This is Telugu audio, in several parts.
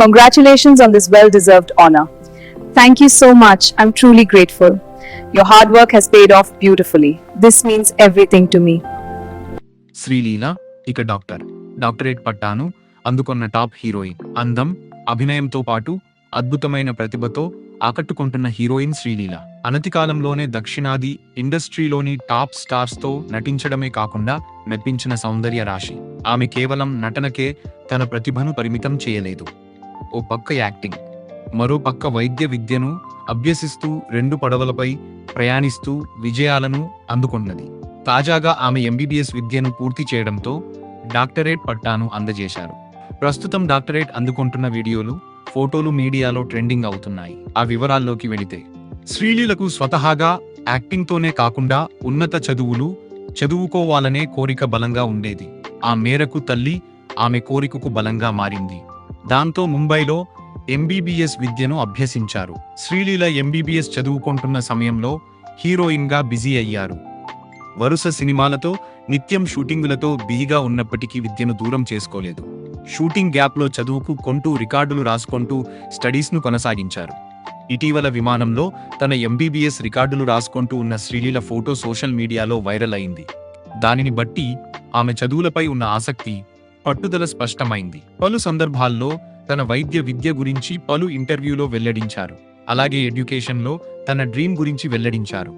Congratulations on this well deserved honor. Thank you so much. I'm truly grateful. Your hard work has paid off beautifully. This means everything to me. Sreeleela ఇక డాక్టర్ డాక్టరేట్ పట్టాను అందుకున్న టాప్ హీరోయిన్ అందం అభినయంతో పాటు అద్భుతమైన ప్రతిభతో ఆకట్టుకుంటున్న హీరోయిన్ శ్రీలీల అనతి కాలంలోనే దక్షిణాది ఇండస్ట్రీలోని టాప్ స్టార్స్తో నటించడమే కాకుండా మెప్పించిన సౌందర్య రాశి ఆమె కేవలం నటనకే తన ప్రతిభను పరిమితం చేయలేదు ఓ పక్క యాక్టింగ్ మరో పక్క వైద్య విద్యను అభ్యసిస్తూ రెండు పడవలపై ప్రయాణిస్తూ విజయాలను అందుకున్నది. తాజాగా ఆమె ఎంబీబీఎస్ విద్యను పూర్తి చేయడంతో డాక్టరేట్ పట్టాను అందజేశారు. ప్రస్తుతం డాక్టరేట్ అందుకుంటున్న వీడియోలు ఫోటోలు మీడియాలో ట్రెండింగ్ అవుతున్నాయి. ఆ వివరాల్లోకి వెళితే శ్రీలీలకు స్వతహాగా యాక్టింగ్తోనే కాకుండా ఉన్నత చదువులు చదువుకోవాలనే కోరిక బలంగా ఉండేది. ఆ మేరకు తల్లి ఆమె కోరికకు బలంగా మారింది. దాంతో ముంబైలో ఎంబీబీఎస్ విద్యను అభ్యసించారు. శ్రీలీల ఎంబీబీఎస్ చదువుకుంటున్న సమయంలో హీరోయిన్గా బిజీ అయ్యారు. వరుస సినిమాలతో నిత్యం షూటింగులతో బిజీగా ఉన్నప్పటికీ విద్యను దూరం చేసుకోలేదు. షూటింగ్ గ్యాప్లో చదువుకు కొంటూ రికార్డులు రాసుకుంటూ స్టడీస్ను కొనసాగించారు. ఇటీవల విమానంలో తన ఎంబీబీఎస్ రికార్డులు రాసుకుంటూ ఉన్న శ్రీలీల ఫోటో సోషల్ మీడియాలో వైరల్ అయింది. దానిని బట్టి ఆమె చదువులపై ఉన్న ఆసక్తి పట్టుదల స్పష్టమైంది. పలు సందర్భాల్లో తన వైద్య విద్య గురించి పలు ఇంటర్వ్యూలో వెల్లడించారు. అలాగే ఎడ్యుకేషన్లో తన డ్రీమ్ గురించి వెల్లడించారు.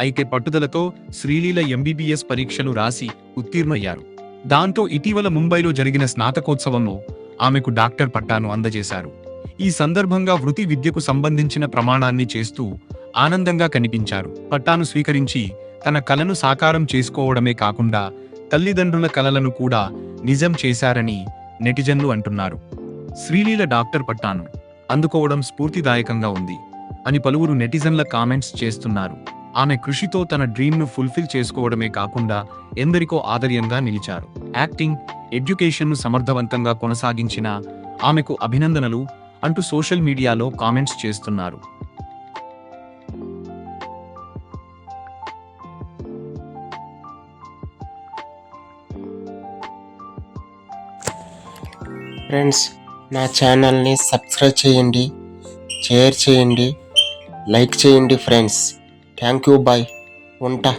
అయితే పట్టుదలతో శ్రీలీల ఎంబీబీఎస్ పరీక్షలు రాసి ఉత్తీర్ణయ్యారు దాంతో ఇటీవల ముంబైలో జరిగిన స్నాతకోత్సవంలో ఆమెకు డాక్టర్ పట్టాను అందజేశారు. ఈ సందర్భంగా వృత్తి విద్యకు సంబంధించిన ప్రమాణాన్ని చేస్తూ ఆనందంగా కనిపించారు. పట్టాను స్వీకరించి తన కలను సాకారం చేసుకోవడమే కాకుండా తల్లిదండ్రుల కలలను కూడా నిజం చేశారని నెటిజన్లు అంటున్నారు. శ్రీలీల డాక్టర్ పట్టాను అందుకోవడం స్ఫూర్తిదాయకంగా ఉంది అని పలువురు నెటిజన్ల కామెంట్స్ చేస్తున్నారు. ఆమె కృషితో తన డ్రీమ్ను ఫుల్ఫిల్ చేసుకోవడమే కాకుండా ఎందరికో ఆదర్యంగా నిలిచారు. యాక్టింగ్ ఎడ్యుకేషన్ను సమర్థవంతంగా కొనసాగించిన ఆమెకు అభినందనలు అంటూ సోషల్ మీడియాలో కామెంట్స్ చేస్తున్నారు. ఫ్రెండ్స్ నా ఛానల్ని సబ్స్క్రైబ్ చేయండి షేర్ చేయండి లైక్ చేయండి ఫ్రెండ్స్. Thank you bye. ఉంటా.